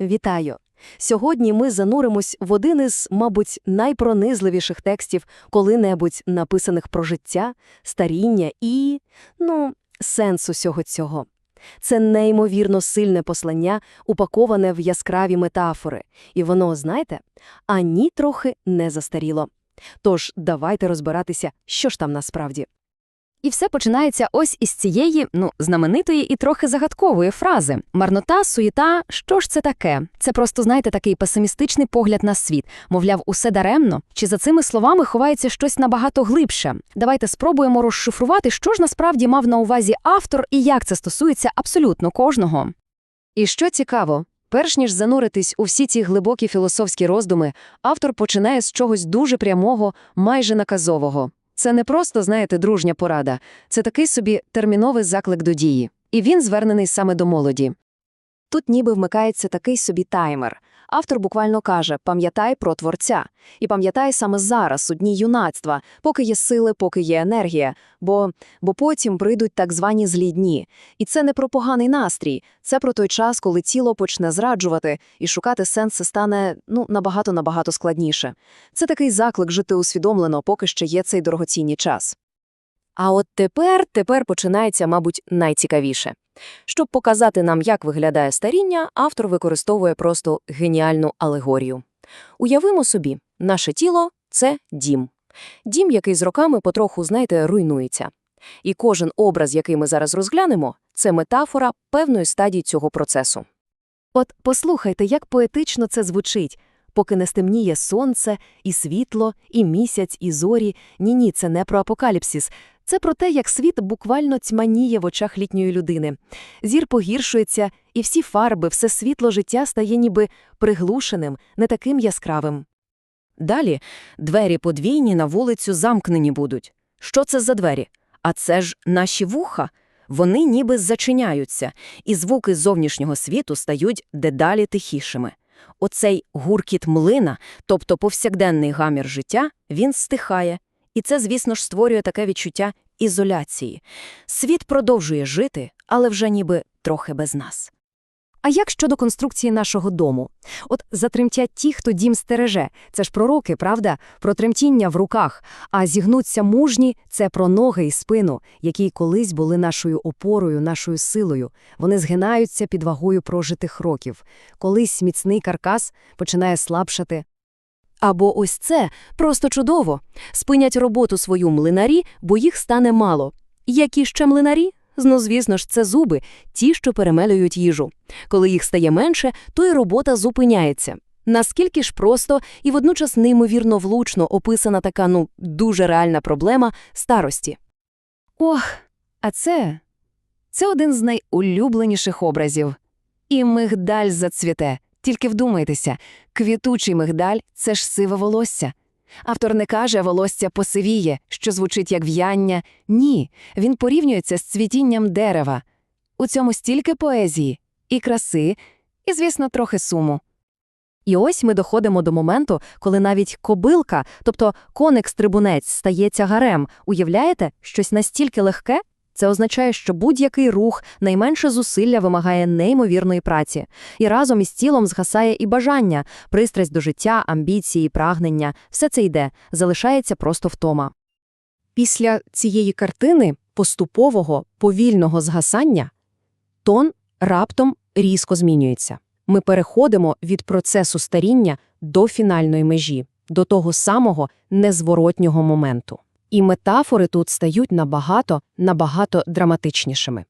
Вітаю! Сьогодні ми зануримось в один із, мабуть, найпронизливіших текстів коли-небудь написаних про життя, старіння і, ну, сенс усього цього. Це неймовірно сильне послання, упаковане в яскраві метафори, і воно, знаєте, ані трохи не застаріло. Тож давайте розбиратися, що ж там насправді. І все починається ось із цієї, ну, знаменитої і трохи загадкової фрази. Марнота, суєта, що ж це таке? Це просто, знаєте, такий песимістичний погляд на світ. Мовляв, усе даремно? Чи за цими словами ховається щось набагато глибше? Давайте спробуємо розшифрувати, що ж насправді мав на увазі автор і як це стосується абсолютно кожного. І що цікаво, перш ніж зануритись у всі ці глибокі філософські роздуми, автор починає з чогось дуже прямого, майже наказового. Це не просто, знаєте, дружня порада, це такий собі терміновий заклик до дії. І він звернений саме до молоді. Тут ніби вмикається такий собі таймер. Автор буквально каже «пам'ятай про творця». І пам'ятай саме зараз, у дні юнацтва, поки є сили, поки є енергія, бо, бо потім прийдуть так звані злі дні. І це не про поганий настрій, це про той час, коли тіло почне зраджувати, і шукати сенси стане, ну, набагато-набагато складніше. Це такий заклик жити усвідомлено, поки ще є цей дорогоцінний час. А от тепер, тепер починається, мабуть, найцікавіше. Щоб показати нам, як виглядає старіння, автор використовує просто геніальну алегорію. Уявимо собі, наше тіло – це дім. Дім, який з роками потроху, знаєте, руйнується. І кожен образ, який ми зараз розглянемо, це метафора певної стадії цього процесу. От послухайте, як поетично це звучить. Поки не стемніє сонце, і світло, і місяць, і зорі. Ні-ні, це не про апокаліпсис. Це про те, як світ буквально тьманіє в очах літньої людини. Зір погіршується, і всі фарби, все світло життя стає ніби приглушеним, не таким яскравим. Далі двері подвійні на вулицю замкнені будуть. Що це за двері? А це ж наші вуха. Вони ніби зачиняються, і звуки зовнішнього світу стають дедалі тихішими. Оцей гуркіт млина, тобто повсякденний гамір життя, він стихає. І це, звісно ж, створює таке відчуття ізоляції. Світ продовжує жити, але вже ніби трохи без нас. А як щодо конструкції нашого дому? От затремтять ті, хто дім стереже. Це ж пророки, правда? Про тремтіння в руках. А зігнуться мужні – це про ноги і спину, які колись були нашою опорою, нашою силою. Вони згинаються під вагою прожитих років. Колись міцний каркас починає слабшати. Або ось це просто чудово. Спинять роботу свою млинарі, бо їх стане мало. Які ще млинарі? Ну, звісно ж, це зуби, ті, що перемелюють їжу. Коли їх стає менше, то й робота зупиняється. Наскільки ж просто і водночас неймовірно влучно описана така, ну, дуже реальна проблема старості. Ох, а це. Це один з найулюбленіших образів. І мигдаль зацвіте. Тільки вдумайтеся, квітучий мигдаль це ж сиве волосся. Автор не каже волосся посивіє, що звучить як в'яння. Ні, він порівнюється з цвітінням дерева. У цьому стільки поезії, і краси, і, звісно, трохи суму. І ось ми доходимо до моменту, коли навіть кобилка, тобто коник-стрибунець, стає тягарем. Уявляєте, щось настільки легке? Це означає, що будь-який рух, найменше зусилля вимагає неймовірної праці. І разом із тілом згасає і бажання, пристрасть до життя, амбіції, прагнення – все це йде, залишається просто втома. Після цієї картини поступового, повільного згасання тон раптом різко змінюється. Ми переходимо від процесу старіння до фінальної межі, до того самого незворотнього моменту. І метафори тут стають набагато, набагато драматичнішими.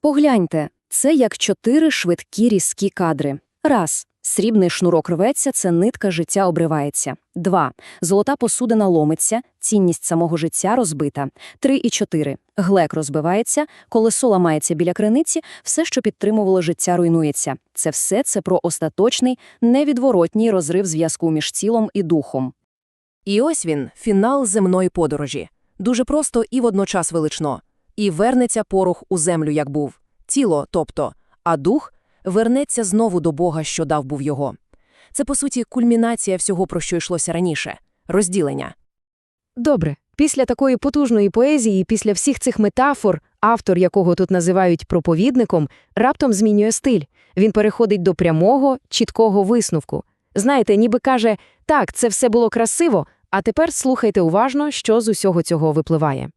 Погляньте, це як чотири швидкі різкі кадри. Раз. Срібний шнурок рветься, це нитка життя обривається. Два. Золота посудина ломиться, цінність самого життя розбита. Три і чотири. Глек розбивається, колесо ламається біля криниці, все, що підтримувало життя, руйнується. Це все це про остаточний, невідворотній розрив зв'язку між тілом і духом. І ось він, фінал земної подорожі. Дуже просто і водночас велично. І вернеться порох у землю, як був. Тіло, тобто, а дух вернеться знову до Бога, що дав був його. Це, по суті, кульмінація всього, про що йшлося раніше – розділення. Добре, після такої потужної поезії, після всіх цих метафор, автор, якого тут називають проповідником, раптом змінює стиль. Він переходить до прямого, чіткого висновку. Знаєте, ніби каже, так, це все було красиво, а тепер слухайте уважно, що з усього цього випливає.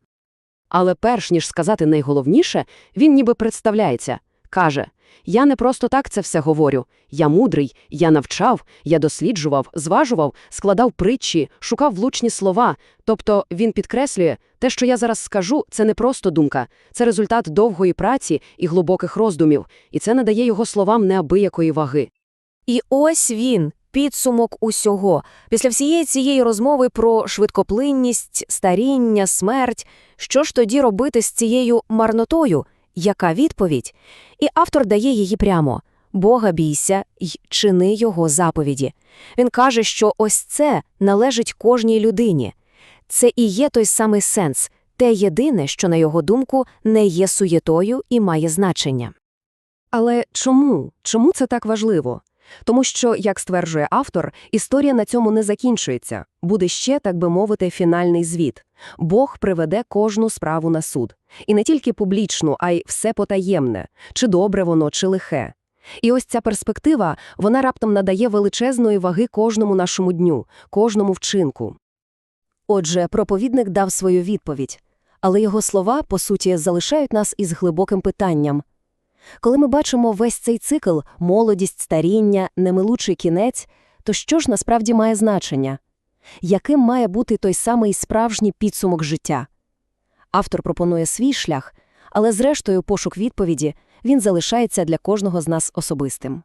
Але перш ніж сказати найголовніше, він ніби представляється. Каже, я не просто так це все говорю. Я мудрий, я навчав, я досліджував, зважував, складав притчі, шукав влучні слова. Тобто він підкреслює, те, що я зараз скажу, це не просто думка, це результат довгої праці і глибоких роздумів, і це надає його словам неабиякої ваги. І ось він, підсумок усього. Після всієї цієї розмови про швидкоплинність, старіння, смерть. Що ж тоді робити з цією марнотою? Яка відповідь? І автор дає її прямо. Бога бійся й чини його заповіді. Він каже, що ось це належить кожній людині. Це і є той самий сенс, те єдине, що, на його думку, не є суєтою і має значення. Але чому? Чому це так важливо? Тому що, як стверджує автор, історія на цьому не закінчується. Буде ще, так би мовити, фінальний звіт. Бог приведе кожну справу на суд. І не тільки публічну, а й все потаємне, чи добре воно, чи лихе. І ось ця перспектива, вона раптом надає величезної ваги кожному нашому дню, кожному вчинку. Отже, проповідник дав свою відповідь, але його слова, по суті, залишають нас із глибоким питанням. Коли ми бачимо весь цей цикл – молодість, старіння, немилучий кінець, то що ж насправді має значення? Яким має бути той самий справжній підсумок життя? Автор пропонує свій шлях, але зрештою пошук відповіді він залишається для кожного з нас особистим.